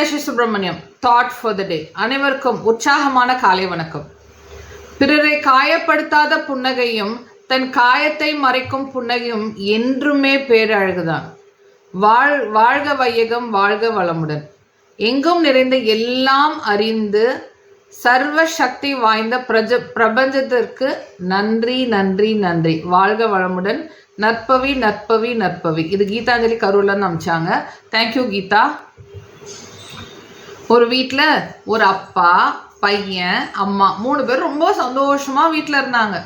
Meenakshi Subramaniam thought for the day அனைவருக்கும் உற்சாகமான காலை வணக்கம். பிறரை காயப்படுத்தாத புன்னகையும் தன் காயத்தை மறைக்கும் புன்னகையும் என்றுமே பேரழகுதான் வாழ் வாழ்க வையகம் வாழ்க வளமுடன். எங்கும் நிறைந்த எல்லாம் அறிந்து சர்வ சக்தி வாய்ந்த பிரஜ பிரபஞ்சத்திற்கு நன்றி நன்றி நன்றி. வாழ்க வளமுடன். நற்பவி நற்பவி நற்பவி. இது கீதாஞ்சலி கரூர்லேருந்து அமிச்சாங்க. Thank you Geetha. ஒரு வீட்டில் ஒரு அப்பா பையன் அம்மா மூணு பேர் ரொம்ப சந்தோஷமாக வீட்டில் இருந்தாங்க.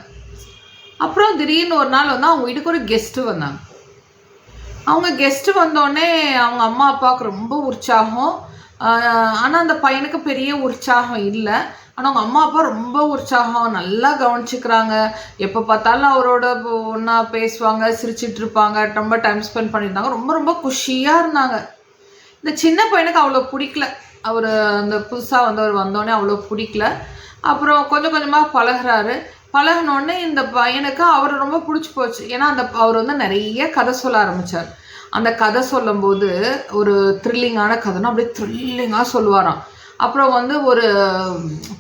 அப்புறம் திடீர்னு ஒரு நாள் வந்து அவங்க வீட்டுக்கு ஒரு கெஸ்ட்டு வந்தாங்க. அவங்க கெஸ்ட்டு வந்தோடனே அவங்க அம்மா அப்பாவுக்கு ரொம்ப உற்சாகம். ஆனால் அந்த பையனுக்கு பெரிய உற்சாகம் இல்லை. ஆனால் அவங்க அம்மா அப்பா ரொம்ப உற்சாகம். நல்லா கவனிச்சுக்கிறாங்க. எப்போ பார்த்தாலும் அவரோட ஒன்றா பேசுவாங்க சிரிச்சிட்டு இருப்பாங்க ரொம்ப டைம் ஸ்பெண்ட் பண்ணியிருந்தாங்க. ரொம்ப ரொம்ப குஷியாக இருந்தாங்க. இந்த சின்ன பையனுக்கு அவ்வளோ பிடிக்கல. அவர் அந்த புதுசாக வந்து அவர் வந்தோடனே அவ்வளோ பிடிக்கல. அப்புறம் கொஞ்சம் கொஞ்சமாக பழகுறாரு. பழகினோடனே இந்த பையனுக்கு அவரை ரொம்ப பிடிச்சி போச்சு. ஏன்னா அந்த அவர் வந்து நிறைய கதை சொல்ல ஆரம்பித்தார் அந்த கதை சொல்லும்போது ஒரு த்ரில்லிங்கான கதைன்னா அப்படியே த்ரில்லிங்காக சொல்லுவாராம். அப்புறம் வந்து ஒரு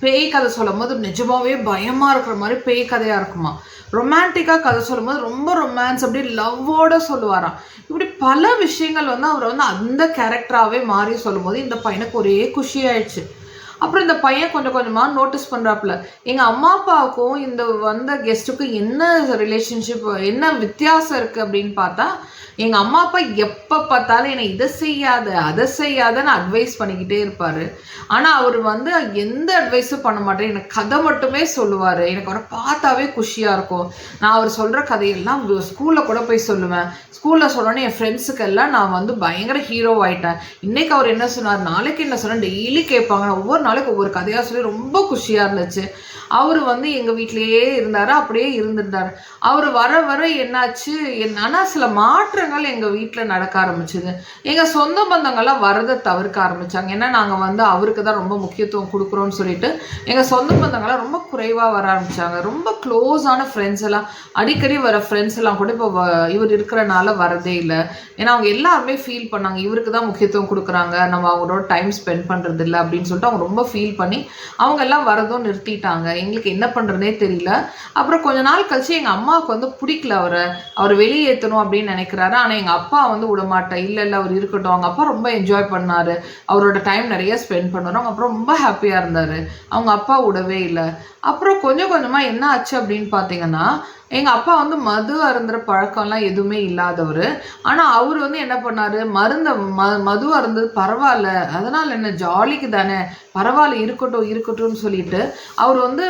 பேய் கதை சொல்லும் போது நிஜமாவே பயமாக இருக்கிற மாதிரி பேய் கதையாக இருக்குமா. ரொமான்டிக்காக கதை சொல்லும்போது ரொம்ப ரொமான்ஸ் அப்படி லவ்வோட சொல்லுவாராம். இப்படி பல விஷயங்கள் வந்து அவரை வந்து அந்த கேரக்டராகவே மாறி சொல்லும்போது இந்த பையனுக்கு ஒரே குஷி ஆயிடுச்சு. அப்புறம் இந்த பையன் கொஞ்சம் கொஞ்சமாக நோட்டீஸ் பண்ணுறாப்புல எங்கள் அம்மா அப்பாவுக்கும் இந்த வந்த கெஸ்ட்டுக்கும் என்ன ரிலேஷன்ஷிப் என்ன வித்தியாசம் இருக்குது அப்படின்னு பார்த்தா எங்கள் அம்மா அப்பா எப்போ பார்த்தாலும் என்னை இதை செய்யாத அதை செய்யாதன்னு அட்வைஸ் பண்ணிக்கிட்டே இருப்பார். ஆனால் அவர் வந்து எந்த அட்வைஸும் பண்ண மாட்டேன் எனக்கு கதை மட்டுமே சொல்லுவார். எனக்கு அவரை பார்த்தாவே குஷியாக இருக்கும். நான் அவர் சொல்கிற கதையெல்லாம் ஸ்கூலில் கூட போய் சொல்லுவேன். ஸ்கூலில் சொல்லணும்னு என் ஃப்ரெண்ட்ஸுக்கெல்லாம் நான் வந்து பயங்கர ஹீரோ ஆகிட்டேன் இன்றைக்கி அவர் என்ன சொன்னார்? நாளைக்கு என்ன சொன்னேன் டெய்லி கேட்பாங்க. ஒவ்வொரு நாள் நாளுக்கு ஒவ்வொரு கதையாக சொல்லி ரொம்ப குஷியாக இருந்துச்சு. அவர் வந்து எங்கள் வீட்டிலேயே இருந்தார் அப்படியே இருந்திருந்தார் அவர் வர வர என்னாச்சு? ஆனால் சில மாற்றங்கள் எங்கள் வீட்டில் நடக்க ஆரம்பிச்சுது. எங்கள் சொந்த பந்தங்கள்லாம் வரதை தவிர்க்க ஆரம்பித்தாங்க ஏன்னா நாங்கள் வந்து அவருக்கு தான் ரொம்ப முக்கியத்துவம் கொடுக்குறோன்னு சொல்லிட்டு எங்கள் சொந்த பந்தங்கள்லாம் ரொம்ப குறைவாக வர ஆரம்பித்தாங்க ரொம்ப க்ளோஸான ஃப்ரெண்ட்ஸ் எல்லாம் அடிக்கடி வர ஃப்ரெண்ட்ஸ் எல்லாம் கூட இப்போ இவர் இருக்கிறனால வரதே இல்லை. ஏன்னா அவங்க எல்லாருமே ஃபீல் பண்ணாங்க இவருக்கு தான் முக்கியத்துவம் கொடுக்குறாங்க. நம்ம அவங்களோட டைம் ஸ்பெண்ட் பண்ணுறது இல்லை அப்படின்னு சொல்லிட்டு அவங்க ரொம்ப ஃபீல் பண்ணி அவங்க எல்லாம் வரதும் நிறுத்திட்டாங்க. எங்களுக்கு என்ன பண்ணுறதுனே தெரியல. அப்புறம் கொஞ்ச நாள் கழிச்சு எங்கள் அம்மாவுக்கு வந்து பிடிக்கல அவரை. அவர் வெளியேற்றணும் அப்படின்னு நினைக்கிறாரு. ஆனால் எங்கள் அப்பா வந்து விடமாட்டேன் இல்லை இல்லை அவர் இருக்கட்டும். அவங்க அப்பா ரொம்ப என்ஜாய் பண்ணார். அவரோட டைம் நிறைய ஸ்பெண்ட் பண்ணுவார். அவங்க அப்புறம் ரொம்ப ஹாப்பியாக இருந்தார். அவங்க அப்பா விடவே இல்லை. அப்புறம் கொஞ்சம் கொஞ்சமாக என்ன ஆச்சு அப்படின்னு பார்த்தீங்கன்னா எங்கள் அப்பா வந்து மது அருந்துற பழக்கம்லாம் எதுவுமே இல்லாதவர். ஆனால் அவர் வந்து என்ன பண்ணார்? மருந்த ம மது அருந்தது பரவாயில்ல அதனால் என்ன ஜாலிக்கு தானே. பரவாயில்ல இருக்கட்டும் இருக்கட்டும்னு சொல்லிட்டு அவர் வந்து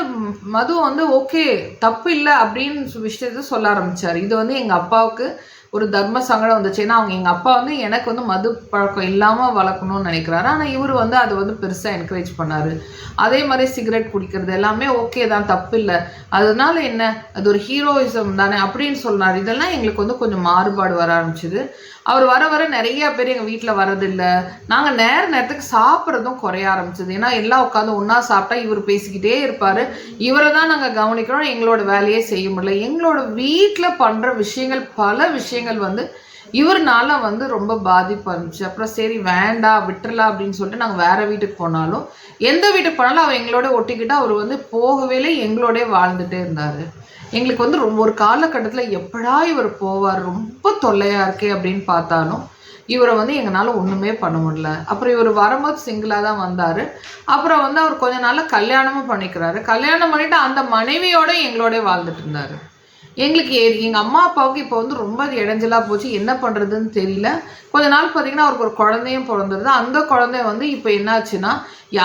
மது வந்து ஓகே தப்பு இல்லை அப்படின்னு விஷயத்த சொல்ல ஆரம்பித்தார் இது வந்து எங்கள் அப்பாவுக்கு ஒரு தர்ம சங்கடம் வந்துச்சு. ஏன்னா அவங்க எங்கள் அப்பா வந்து எனக்கு வந்து மது பழக்கம் இல்லாமல் வளர்க்கணும்னு நினைக்கிறாரு. ஆனால் இவர் வந்து அதை வந்து பெருசாக என்கரேஜ் பண்ணார். அதே மாதிரி சிகரெட் குடிக்கிறது எல்லாமே ஓகே தான். தப்பு இல்லை. அதனால என்ன? அது ஒரு ஹீரோயிசம் தானே அப்படின்னு சொன்னார். இதெல்லாம் எங்களுக்கு வந்து கொஞ்சம் மாறுபாடு வர ஆரம்பிச்சிது. அவர் வர வர நிறைய பேர் எங்கள் வீட்டில் வரதில்லை நாங்கள் நேர நேரத்துக்கு சாப்பிட்றதும் குறைய ஆரம்பிச்சது. ஏன்னா எல்லாம் உட்காந்து ஒன்றா சாப்பிட்டா இவர் பேசிக்கிட்டே இருப்பார். இவரை தான் நாங்கள் கவனிக்கிறோம். எங்களோட வேலையே செய்ய முடியல. எங்களோட வீட்டில் பண்ணுற விஷயங்கள் பல விஷயங்கள் வந்து இவர்னால வந்து ரொம்ப பாதிப்பு இருந்துச்சு அப்புறம் சரி வேண்டாம் விட்டுறலாம் அப்படின்னு சொல்லிட்டு நாங்கள் வேற வீட்டுக்கு போனாலும் எந்த வீட்டுக்கு போனாலும் அவர் எங்களோட ஒட்டிக்கிட்டு அவர் வந்து போகவே இல்லை எங்களோடய வாழ்ந்துட்டே இருந்தார். எங்களுக்கு வந்து ரொம்ப ஒரு காலகட்டத்தில் எப்படா இவர் போவார் ரொம்ப தொல்லையாக இருக்கே அப்படின்னு பார்த்தாலும் இவரை வந்து எங்களால் ஒன்றுமே பண்ண முடியல. அப்புறம் இவர் வரும்போது சிங்கிளாக தான் வந்தார். அப்புறம் வந்து அவர் கொஞ்ச நாளில் கல்யாணமும் பண்ணிக்கிறாரு. கல்யாணம் பண்ணிவிட்டு அந்த மனைவியோட எங்களோட வாழ்ந்துட்டு இருந்தார். எங்களுக்கு எங்கள் அம்மா அப்பாவுக்கு இப்போ வந்து ரொம்ப அது இடைஞ்சலாக போச்சு. என்ன பண்ணுறதுன்னு தெரியல. கொஞ்ச நாள் பார்த்தீங்கன்னா அவருக்கு ஒரு குழந்தையும் பிறந்துருது அந்த குழந்தை வந்து இப்போ என்னாச்சுன்னா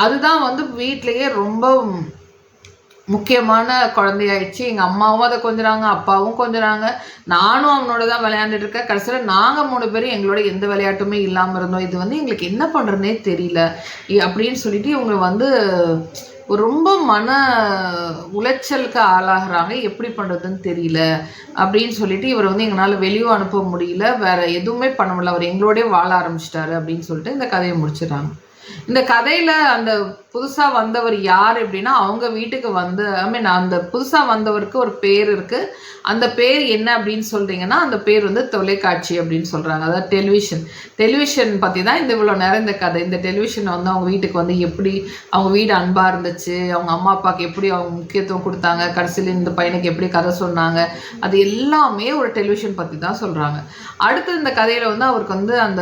அதுதான் வந்து வீட்லேயே ரொம்ப முக்கியமான குழந்தையாயிடுச்சு. எங்கள் அம்மாவும் அதை கொஞ்சிறாங்க அப்பாவும் கொஞ்சிறாங்க. நானும் அவனோட தான் விளையாண்டுட்டு இருக்கேன். கடைசியில் நாங்கள் மூணு பேரும் எங்களோட எந்த விளையாட்டுமே இல்லாமல் இருந்தோம். இது வந்து எங்களுக்கு என்ன பண்ணுறதுனே தெரியல. அப்படின்னு சொல்லிட்டு இவங்க வந்து ரொம்ப மன உளைச்சலுக்கு ஆளாகிறாங்க. எப்படி பண்ணுறதுன்னு தெரியல. அப்படின்னு சொல்லிட்டு இவர் வந்து எங்களால் வெளியும் அனுப்ப முடியல. வேற எதுவுமே பண்ண முடியல. அவர் எங்களோடய வாழ ஆரம்பிச்சிட்டாரு அப்படின்னு சொல்லிட்டு இந்த கதையை முடிச்சிடறாங்க. இந்த கதையில அந்த புதுசா வந்தவர் யார் அப்படின்னா அவங்க வீட்டுக்கு வந்து ஐ மீன் அந்த புதுசா வந்தவருக்கு ஒரு பேர் இருக்கு. அந்த பேர் என்ன அப்படின்னு சொல்றீங்கன்னா அந்த பேர் வந்து தொலைக்காட்சி அப்படின்னு சொல்றாங்க. அதாவது டெலிவிஷன். டெலிவிஷன் பத்தி தான் இந்த இவ்வளோ நேரம் இந்த கதை. இந்த டெலிவிஷன் வந்து அவங்க வீட்டுக்கு வந்து எப்படி அவங்க வீடு அன்பா இருந்துச்சு அவங்க அம்மா அப்பாவுக்கு எப்படி அவங்க முக்கியத்துவம் கொடுத்தாங்க கடைசியில் இந்த பையனுக்கு எப்படி கதை சொன்னாங்க அது எல்லாமே ஒரு டெலிவிஷன் பற்றி தான் சொல்கிறாங்க அடுத்து இந்த கதையில் வந்து அவருக்கு வந்து அந்த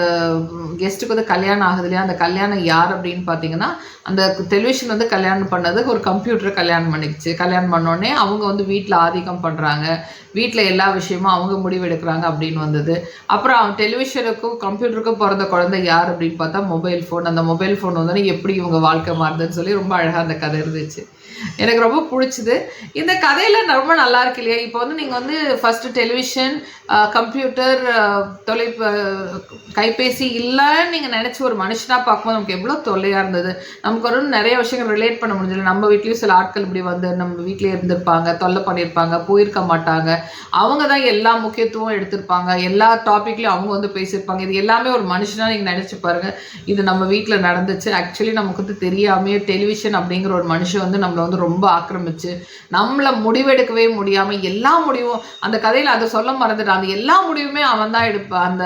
கெஸ்ட்டுக்கு வந்து கல்யாணம் ஆகுது இல்லையா? அந்த கல்யாணம் யார் அப்படின்னு பார்த்தீங்கன்னா அந்த டெலிவிஷன் வந்து கல்யாணம் பண்ணது ஒரு கம்ப்யூட்டர் கல்யாணம் பண்ணிக்கிச்சு கல்யாணம் பண்ணோடனே அவங்க வந்து வீட்டில் ஆதிக்கம் பண்ணுறாங்க வீட்டில் எல்லா விஷயமும் அவங்க முடிவெடுக்கிறாங்க அப்படின்னு வந்தது. அப்புறம் டெலிவிஷனுக்கும் கம்ப்யூட்டருக்கும் பிறந்த குழந்தை யார் அப்படின்னு பார்த்தா மொபைல் ஃபோன் அந்த மொபைல் ஃபோன் வந்தோடனே எப்படி இவங்க வாழ்க்கை மாறுதுன்னு சொல்லி ரொம்ப அழகாக அந்த கதை இருந்துச்சு. எனக்கு ரொம்ப பிடிச்சிது. இந்த கதையில் ரொம்ப நல்லா இருக்கு இல்லையா? இப்போ வந்து நீங்கள் வந்து ஃபஸ்ட்டு டெலிவிஷன் கம்ப்யூட்டர் தொலை கைபேசி இல்லைன்னு நீங்கள் நினச்சி ஒரு மனுஷனாக பார்க்கும்போது நமக்கு எப்படி எவ்வளோ தொல்லையாக இருந்தது. நமக்கு ஒரு நிறைய விஷயங்கள் ரிலேட் பண்ண முடிஞ்சது. நம்ம வீட்லேயும் சில ஆட்கள் இப்படி வந்து நம்ம வீட்டிலே இருந்திருப்பாங்க தொல்லை பண்ணியிருப்பாங்க போயிருக்க மாட்டாங்க. அவங்க தான் எல்லா முக்கியத்துவம் எடுத்திருப்பாங்க. எல்லா டாப்பிக்லையும் அவங்க வந்து பேசியிருப்பாங்க. இது எல்லாமே ஒரு மனுஷனாக நீங்கள் நினச்சி பாருங்கள் இது நம்ம வீட்டில் நடந்துச்சு. ஆக்சுவலி நமக்கு வந்து தெரியாமே டெலிவிஷன் அப்படிங்கிற ஒரு மனுஷன் வந்து நம்மளை வந்து ரொம்ப ஆக்கிரமிச்சு நம்மளை முடிவெடுக்கவே முடியாமல் எல்லா முடிவும் அந்த கதையில் அதை சொல்ல மறந்துட்டான் அந்த எல்லா முடிவுமே அவன் தான் எடுப்பா அந்த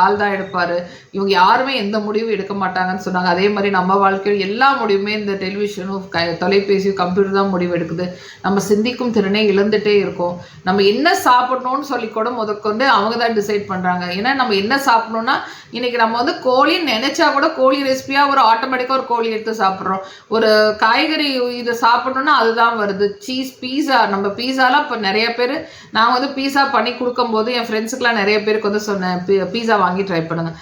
ஆள் தான் எடுப்பார். இவங்க யாருமே எந்த முடிவும் எடுக்க மாட்டாங்கன்னு சொன்னாங்க. அதே அதே மாதிரி நம்ம வாழ்க்கையில் எல்லா முடிவுமே இந்த டெலிவிஷனும் க தொலைபேசியும் கம்ப்யூட்டர் தான் முடிவு எடுக்குது நம்ம சிந்திக்கும் திறனே இழந்துட்டே இருக்கோம். நம்ம என்ன சாப்பிடணும்னு சொல்லி கூட முதற்கொண்டு அவங்க தான் டிசைட் பண்ணுறாங்க ஏன்னா நம்ம என்ன சாப்பிடணும்னா இன்னைக்கு நம்ம வந்து கோழி நினைச்சா கூட கோழி ரெசிபியாக ஒரு ஆட்டோமேட்டிக்காக ஒரு கோழி எடுத்து சாப்பிட்றோம். ஒரு காய்கறி இதை சாப்பிடணும்னா அதுதான் வருது. சீஸ் பீஸா நம்ம பீஸாலாம் இப்போ நிறைய பேர் நான் வந்து பீஸா பண்ணி கொடுக்கும்போது என் ஃப்ரெண்ட்ஸுக்குலாம் நிறைய பேருக்கு வந்து சொன்னேன் பீஸா வாங்கி ட்ரை பண்ணுங்க.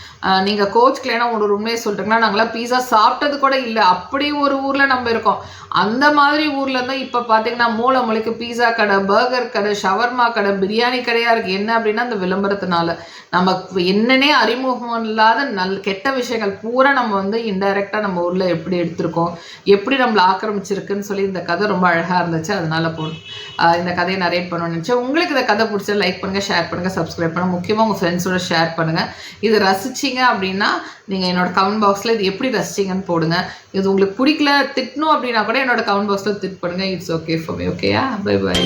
நீங்கள் நீங்க கோச் கிளேனா உண்மையை சொல்கிறீங்களா நாங்களாம் பீஸா சாப்பிட்டது கூட இல்லை. அப்படி ஒரு ஊர்ல நம்ம இருக்கோம். அந்த மாதிரி ஊர்ல இருந்தால் இப்ப பாத்தீங்கன்னா மூளை மொழிக்கு பீஸா கடை பர்கர் கடை ஷவர்மா கடை பிரியாணி கடையா இருக்கு. என்ன அப்படின்னா அந்த விளம்பரத்தினால. நம்ம என்னன்னே அறிமுகம் இல்லாத நல் கெட்ட விஷயங்கள் பூரா நம்ம வந்து இன்டைரக்டா நம்ம ஊர்ல எப்படி எடுத்திருக்கோம் எப்படி நம்மளை ஆக்கிரமிச்சிருக்குன்னு சொல்லி இந்த கதை ரொம்ப அழகா இருந்துச்சு. அதனால போகணும் இந்த கதையை நரேட் பண்ணணும்னு நினச்சேன். உங்களுக்கு இந்த கதை பிடிச்சா லைக் பண்ணுங்க ஷேர் பண்ணுங்க சப்ஸ்கிரைப் பண்ணுங்க. முக்கியமாக உங்கள் ஃப்ரெண்ட்ஸோட ஷேர் பண்ணுங்க. இது ரசிச்சிங்க அப்படின்னா நீங்கள் என்னோட கமெண்ட் பாக்ஸில் இது எப்படி ரசிச்சிங்கன்னு போடுங்க. இது உங்களுக்கு பிடிக்கல திட்டணும் அப்படின்னா கூட என்னோட கமெண்ட் பாக்ஸில் திட் பண்ணுங்க. இட்ஸ் ஓகே ஃபார் மீ ஓகேயா பை பை